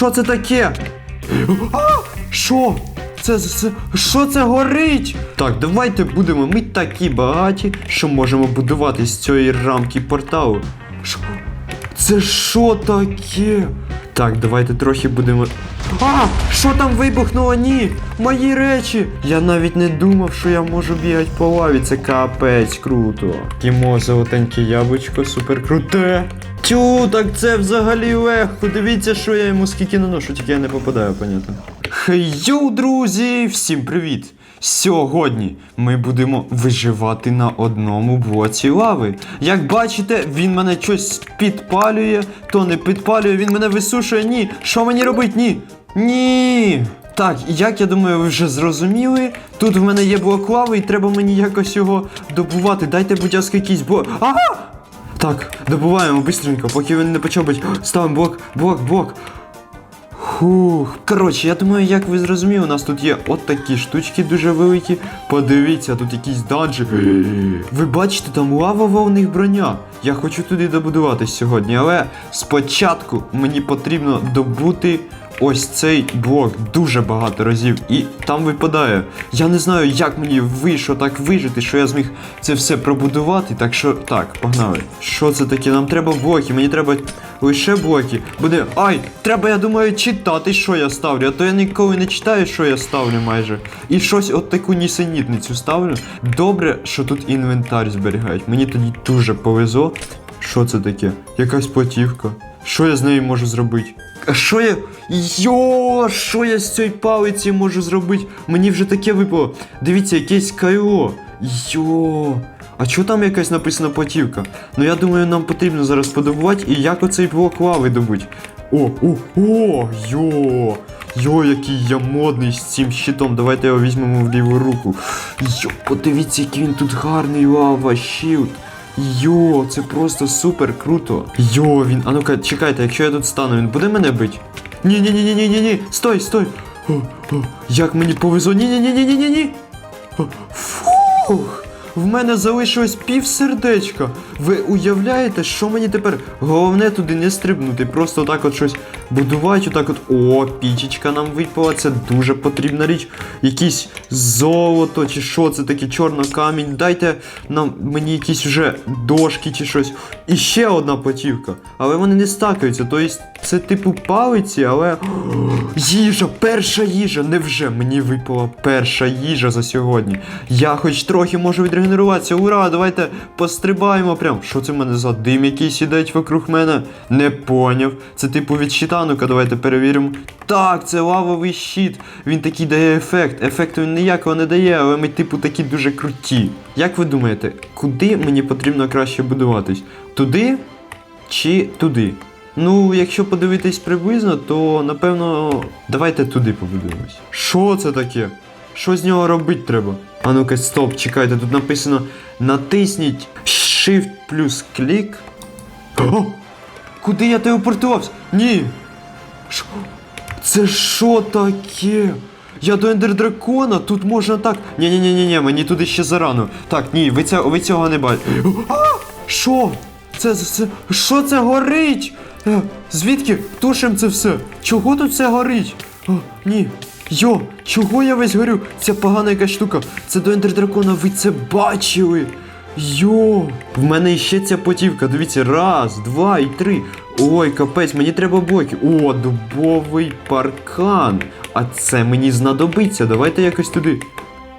Що це таке? А! Що? Це, це що це горить? Так, давайте будемо ми такі багаті, що можемо будувати з цієї рамки порталу. Що? Це що таке? Так, давайте трохи будемо. А! Що там вибухнуло? Ні! Мої речі! Я навіть не думав, що я можу бігати по лаві. Це капець круто. Кімо золотеньке яблучко, супер круте. Тю, так це взагалі легко. Дивіться, що я йому скільки наношу, тільки я не попадаю, понятно. Хей друзі! Всім привіт! Сьогодні ми будемо виживати на одному блоці лави. Як бачите, він мене щось підпалює, то не підпалює, він мене висушує. Ні. Що мені робить? Ні. Ні. Так, як я думаю, ви вже зрозуміли. Тут в мене є блок лави, і треба мені якось його добувати. Дайте, будь ласка, якийсь блок. Ага! Так, добуваємо бистренько, поки він не почав бити. Ставимо блок, блок, блок. Фух. Коротше, я думаю, як ви зрозуміли, у нас тут є от такі штучки дуже великі. Подивіться, тут якісь данжі. Ви бачите, там лавова у них броня. Я хочу туди добудуватись сьогодні, але спочатку мені потрібно добути ось цей блок дуже багато разів. І там випадає. Я не знаю, як мені вийшло так вижити, що я зміг це все пробудувати. Так що так, погнали. Що це таке? Нам треба блоки, мені треба лише блоки. Буде. Ай! Треба, я думаю, читати, що я ставлю. А то я ніколи не читаю, що я ставлю майже. І щось от таку нісенітницю ставлю. Добре, що тут інвентар зберігають. Мені тоді дуже повезло. Що це таке? Якась платівка. Що я з нею можу зробити? А що я. Йо, що я з цієї палиці можу зробити? Мені вже таке випало. Дивіться, якесь кайло. Йо. А чого там якась написана платівка? Ну я думаю, нам потрібно зараз подобувати і як оцей блок лави добуть. О, о, о, йо. Йо, який я модний з цим щитом. Давайте його візьмемо в ліву руку. Йо, подивіться, який він тут гарний лава, щит. Йо, це просто супер круто. Йо, він. А ну-ка, чекайте, якщо я тут стану, він буде мене бить? Ні, ні, ні, ні, ні, ні, ні. Стой, стой. О, о, як мені повезло. Ні, ні, ні, ні, ні, ні, ні. Фух. В мене залишилось пів сердечка. Ви уявляєте, що мені тепер? Головне туди не стрибнути, просто так от щось будувати, отак от. О, пічечка нам випала, це дуже потрібна річ. Якісь золото чи що це таке, чорнокамінь. Дайте нам мені якісь вже дошки чи щось. І ще одна платівка. Але вони не стакаються. Тобто це типу палиці, але. Їжа, перша їжа. Невже мені випала перша їжа за сьогодні? Я хоч трохи можу відрегенеруватися. Ура! Давайте пострибаємо прям. Що це в мене за дим який сідать вокруг мене? Не поняв. Це типу від щита, ну-ка, давайте перевіримо. Так, це лавовий щит. Він такий дає ефект. Ефекту він ніякого не дає, але ми, типу, такі дуже круті. Як ви думаєте, куди мені потрібно краще будуватись? Туди чи туди? Ну, якщо подивитись приблизно, то напевно давайте туди побудуємось. Що це таке? Що з нього робити треба? А ну-ка, стоп, чекайте, тут написано натисніть Shift плюс клік. О! Куди я телепортувався? Ні. Шо? Це що таке? Я до ендердракона, тут можна так. ні ні ні ні ні мені туди ще зарано. Так, ні, ви, це, ви цього не бачите. А! Що? Це, це. Що це горить? Е, звідки тушим це все? Чого тут все горить? О, ні. Йо, чого я весь горю? Це погана якась штука. Це до ендердракона, ви це бачили? Йо, в мене ще ця потівка. Дивіться, раз, два і три. Ой, капець, мені треба блоки. О, дубовий паркан. А це мені знадобиться. Давайте якось туди.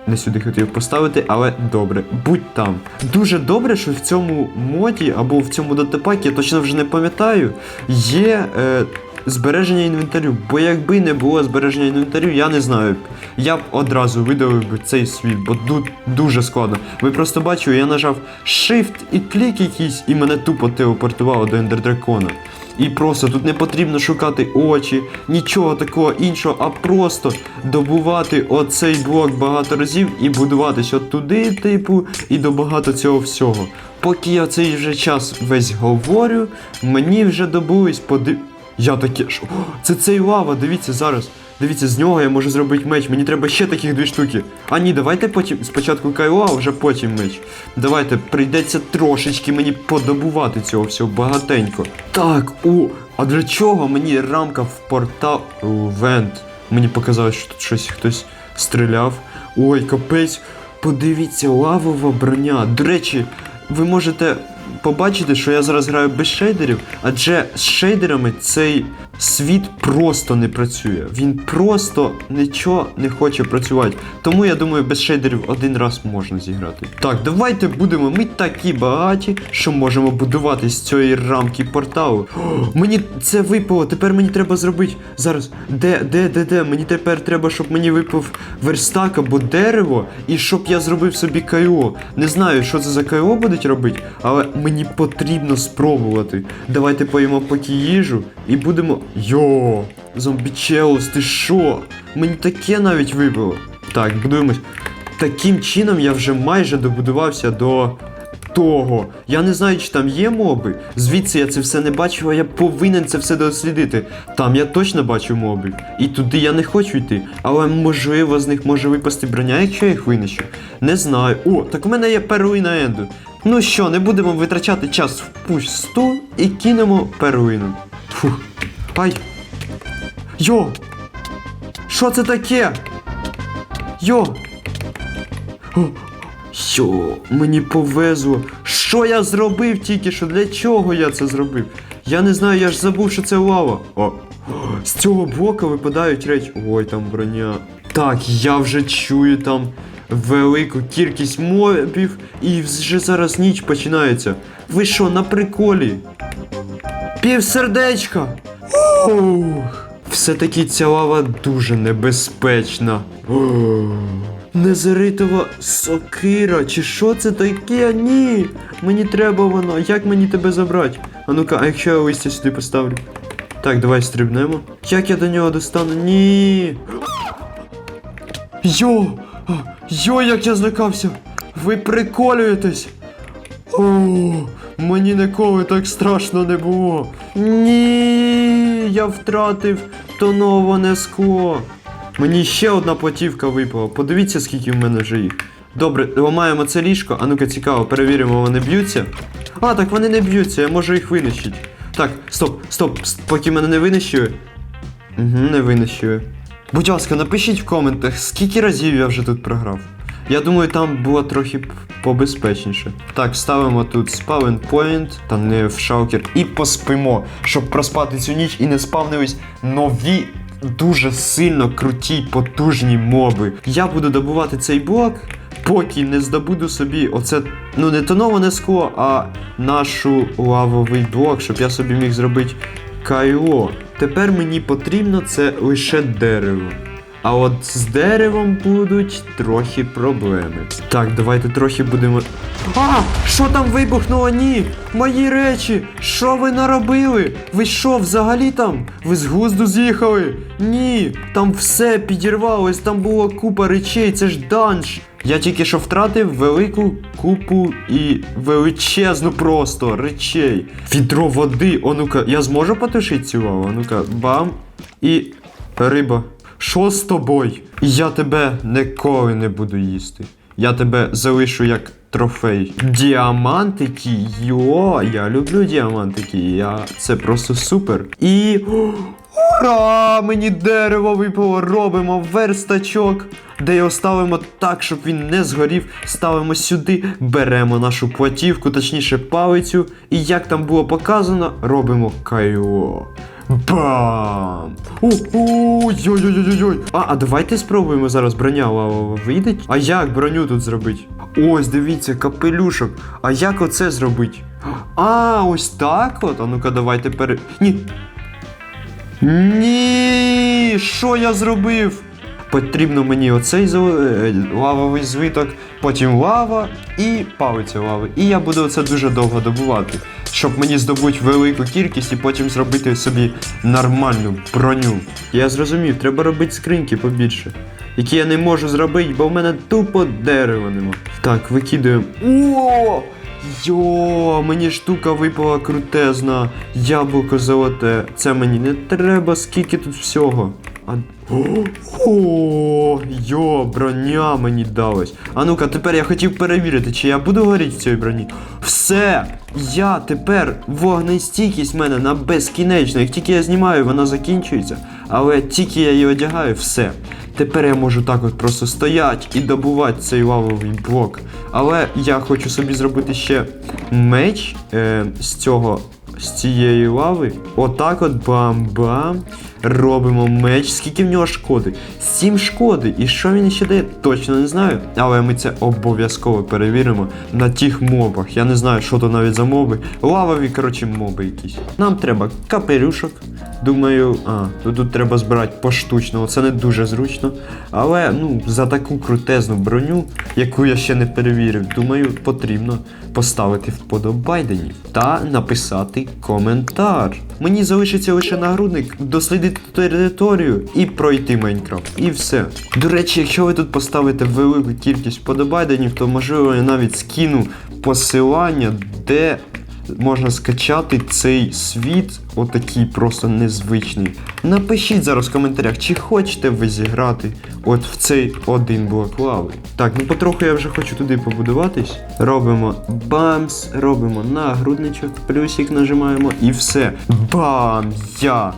Не сюди хотів поставити, але добре, будь там. Дуже добре, що в цьому моді або в цьому датапакі, я точно вже не пам'ятаю, є е, збереження інвентарю. Бо якби не було збереження інвентарю, я не знаю. Я б одразу видалив би цей світ, бо тут дуже складно. Ви просто бачили, я нажав Shift і клік якийсь, і мене тупо телепортувало до ендердракона. І просто тут не потрібно шукати очі, нічого такого іншого, а просто добувати оцей блок багато разів і будуватись от туди, типу, і до багато цього всього. Поки я цей вже час весь говорю, мені вже добулись поди. Я таке. Що? Це цей лава, дивіться зараз. Дивіться, з нього я можу зробити меч. Мені треба ще таких дві штуки. А ні, давайте потім спочатку кайло, а вже потім меч. Давайте, прийдеться трошечки мені подобувати цього всього багатенько. Так, о, А для чого мені рамка в портал вент? Мені показалось, що тут щось хтось стріляв. Ой, капець. Подивіться, лавова броня. До речі, ви можете побачити, що я зараз граю без шейдерів, адже з шейдерами цей світ просто не працює. Він просто нічого не хоче працювати. Тому я думаю, без шейдерів один раз можна зіграти. Так, давайте будемо. Ми такі багаті, що можемо будувати з цієї рамки порталу. Мені це випало. Тепер мені треба зробити зараз. Де, де, де, де? Мені тепер треба, щоб мені випав верстак або дерево, і щоб я зробив собі КО. Не знаю, що це за КО будуть робити, але мені потрібно спробувати. Давайте поїмо поки їжу і будемо. Йо! Зомбічелус, ти що? Мені таке навіть випало. Так, будуємось. Таким чином я вже майже добудувався до того. Я не знаю, чи там є моби. Звідси я це все не бачив, а я повинен це все дослідити. Там я точно бачу мобів. І туди я не хочу йти. Але можливо з них може випасти броня, якщо я їх винищу. Не знаю. О, так у мене є перлина енду. Ну що, не будемо витрачати час впусту і кинемо перлину. Фух. Ай. Йо! Що це таке? Йо! О, Йо, мені повезло. Що я зробив тільки що? Для чого я це зробив? Я не знаю, я ж забув, що це лава. О, з цього боку випадають речі. Ой, там броня. Так, я вже чую там велику кількість мобів, і вже зараз ніч починається. Ви що, на приколі? Півсердечка! Ух, все-таки ця лава дуже небезпечна. Ух. Незаритова сокира, чи що це таке? Ні. Мені треба воно. Як мені тебе забрати? А ну-ка, а якщо я листя сюди поставлю? Так, давай стрибнемо. Як я до нього достану? Ні. Йо! Йо, як я злякався! Ви приколюєтесь! О, мені ніколи так страшно не було. Ні, я втратив тоноване скло. Мені ще одна платівка випала. Подивіться, скільки в мене вже їх. Добре, ламаємо це ліжко. А ну-ка цікаво, перевіримо, вони б'ються. А, так вони не б'ються, я можу їх винищити. Так, стоп, стоп, поки мене не винищили. Угу, не винищили. Будь ласка, напишіть в коментах, скільки разів я вже тут програв. Я думаю, там було трохи побезпечніше. Так, ставимо тут спавен point, та не в шаукер, і поспимо, щоб проспати цю ніч і не спавнились нові. Дуже сильно круті, потужні моби. Я буду добувати цей блок, поки не здобуду собі оце, ну не тоноване скло, а нашу лавовий блок, щоб я собі міг зробити кайло. Тепер мені потрібно це лише дерево. А от з деревом будуть трохи проблеми. Так, давайте трохи будемо. А! Що там вибухнуло? Ні! Мої речі! Що ви наробили? Ви що, взагалі там? Ви з глузду з'їхали? Ні! Там все підірвалось, там було купа речей, це ж данж. Я тільки що втратив велику купу і величезну просто речей. Відро води. О, ну-ка, я зможу потушити цю лаву? А Ну-ка, бам. І риба. Що з тобою? Я тебе ніколи не буду їсти. Я тебе залишу як трофей. Діамантики, йо, я люблю діамантики. Я... Це просто супер. І. Ура! Мені дерево випало, робимо верстачок, де його ставимо так, щоб він не згорів. Ставимо сюди, беремо нашу платівку, точніше палицю, і як там було показано, робимо кайло. Бам! Ой-ой-ой-ой-ой! А, а давайте спробуємо зараз броня лавова вийде. А як броню тут зробити? Ось, дивіться, капелюшок. А як оце зробити? А, ось так от. А ну-ка, давайте пере. Ні. Ні, що я зробив? Потрібно мені оцей зел- е, лавовий звиток, потім лава і палиця лави. І я буду це дуже довго добувати, щоб мені здобути велику кількість і потім зробити собі нормальну броню. Я зрозумів, треба робити скриньки побільше, які я не можу зробити, бо в мене тупо дерева нема. Так, викидаємо. О! Йо, мені штука випала крутезна. Яблуко золоте. Це мені не треба, скільки тут всього. А... О, йо, броня мені далась. А ну-ка, тепер я хотів перевірити, чи я буду горіти в цій броні. Все! Я тепер вогнестійкість в мене на безкінечно. Як тільки я знімаю, вона закінчується. Але тільки я її одягаю, все. Тепер я можу так от просто стояти і добувати цей лавовий блок. Але я хочу собі зробити ще меч е, з цього з цієї лави. Отак от бам-бам. Робимо меч. Скільки в нього шкоди? 7 шкоди. І що він ще дає? Точно не знаю. Але ми це обов'язково перевіримо на тих мобах. Я не знаю, що то навіть за моби. Лавові, коротше, моби якісь. Нам треба капелюшок. Думаю, а, то тут треба збирати поштучно, це не дуже зручно. Але ну, за таку крутезну броню, яку я ще не перевірив, думаю, потрібно поставити вподобайдені та написати коментар. Мені залишиться лише нагрудник, дослідити територію і пройти Майнкрафт. І все. До речі, якщо ви тут поставите велику кількість вподобайденів, то можливо я навіть скину посилання, де можна скачати цей світ, отакий просто незвичний. Напишіть зараз в коментарях, чи хочете ви зіграти от в цей один блок лави. Так, ну потроху я вже хочу туди побудуватись. Робимо бамс, робимо нагрудничок, плюсик нажимаємо і все. Бам! Я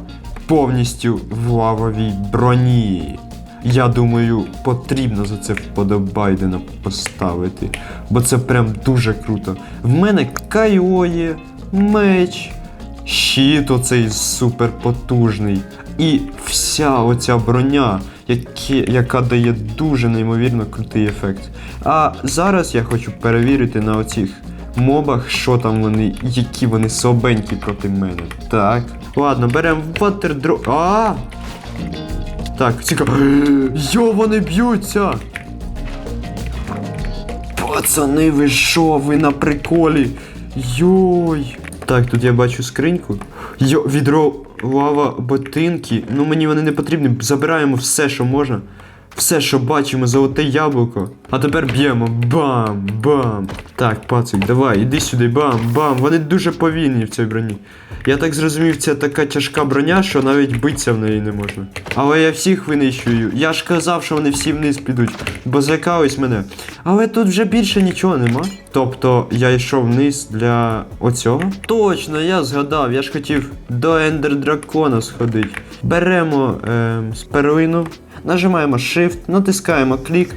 повністю в лавовій броні. Я думаю, потрібно за це вподобайдена поставити, бо це прям дуже круто. В мене кайо є, меч, щит оцей суперпотужний. І вся оця броня, які, яка дає дуже неймовірно крутий ефект. А зараз я хочу перевірити на оцих мобах, що там вони, які вони слабенькі проти мене. Так. Ладно, беремо ватердро. А! Так, цікаво. Йо, вони б'ються! Пацани, ви що, ви на приколі? Йой. Так, тут я бачу скриньку. Йо, відро лава ботинки. Ну мені вони не потрібні. Забираємо все, що можна. Все, що бачимо, золоте яблуко. А тепер б'ємо. Бам! Бам! Так, пацик, давай, іди сюди, бам, бам. Вони дуже повільні в цій броні. Я так зрозумів, це така тяжка броня, що навіть битися в неї не можна. Але я всіх винищую. Я ж казав, що вони всі вниз підуть, бо злякались мене. Але тут вже більше нічого нема. Тобто я йшов вниз для оцього. Точно, я згадав, я ж хотів до Ендер Дракона сходити. Беремо ем, сперлину, нажимаємо Shift, натискаємо клік,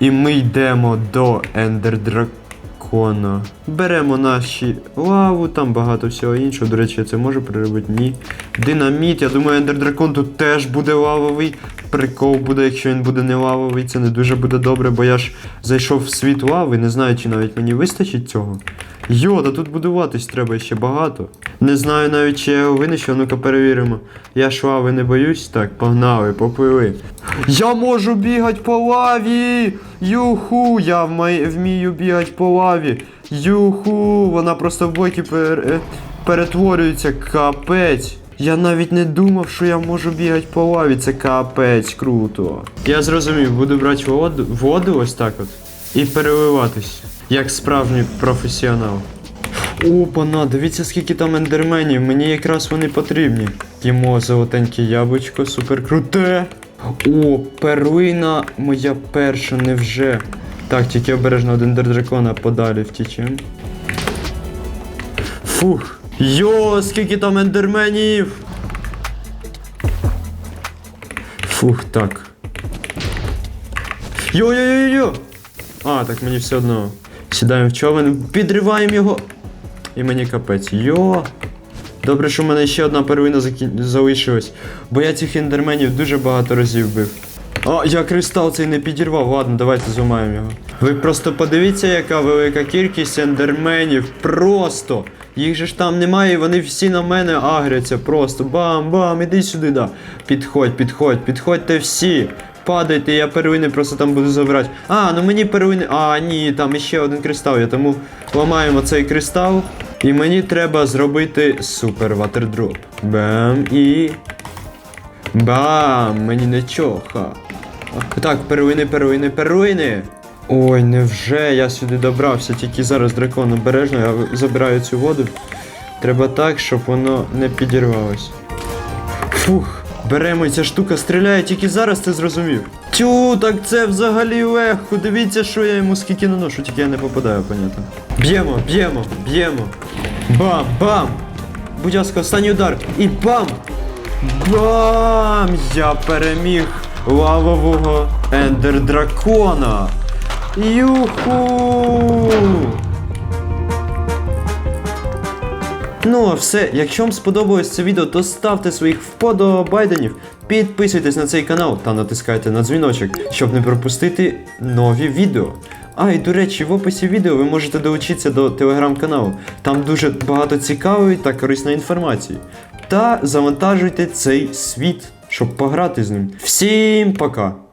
і ми йдемо до ендердракона. Беремо наші лаву, там багато всього іншого. До речі, я це можу переробити? Ні. Динаміт, я думаю, ендердракон тут теж буде лавовий. Прикол буде, якщо він буде не лавовий, це не дуже буде добре, бо я ж зайшов в світ лави, не знаю, чи навіть мені вистачить цього. Йо, да тут будуватись треба ще багато. Не знаю навіть, чи я його винищу, ну-ка перевіримо. Я ж лави не боюсь, так, погнали, попливи. Я можу бігати по лаві! Юху! Я вмію бігати по лаві. Юху! Вона просто в боки пер... е, перетворюється, капець. Я навіть не думав, що я можу бігати по лаві, це капець, круто. Я зрозумів, буду брати воду, воду ось так от і переливатись, як справжній професіонал. Опана, дивіться, скільки там ендерменів, мені якраз вони потрібні. Їмо золотеньке яблучко, супер круте. О, перлина моя перша, невже. Так, тільки обережно один дракона подалі втічем. Фух. Йо, скільки там ендерменів! Фух, так. Йо-йо-йо-йо! А, так мені все одно. Сідаємо в човен, підриваємо його. І мені капець. Йо! Добре, що в мене ще одна первина закін... залишилась. Бо я цих ендерменів дуже багато разів бив. А, я кристал цей не підірвав. Ладно, давайте зламаємо його. Ви просто подивіться, яка велика кількість ендерменів. Просто! Їх же ж там немає, і вони всі на мене агряться. Просто бам-бам, іди сюди, да. Підходь, підходь, підходьте всі. Падайте, я первини просто там буду забирати. А, ну мені первини. А, ні, там іще один кристал. Я тому ламаємо цей кристал. І мені треба зробити супер ватердроп. Бам і. Бам! Мені не чоха. Так, первини, первини, первини. Ой, невже я сюди добрався, тільки зараз дракон обережно, я забираю цю воду. Треба так, щоб воно не підірвалось. Фух, Беремо, ця штука стріляє, тільки зараз ти зрозумів. Тю, так це взагалі легко. Дивіться, що я йому скільки наношу, тільки я не попадаю, понятно. Б'ємо, б'ємо, б'ємо. Бам, бам! Будь ласка, останній удар. І бам! Бам! Я переміг лавового ендер дракона. Юху! Ну а все, якщо вам сподобалось це відео, то ставте своїх вподобайденів, підписуйтесь на цей канал та натискайте на дзвіночок, щоб не пропустити нові відео. А, і до речі, в описі відео ви можете долучитися до телеграм-каналу. Там дуже багато цікавої та корисної інформації. Та завантажуйте цей світ, щоб пограти з ним. Всім пока!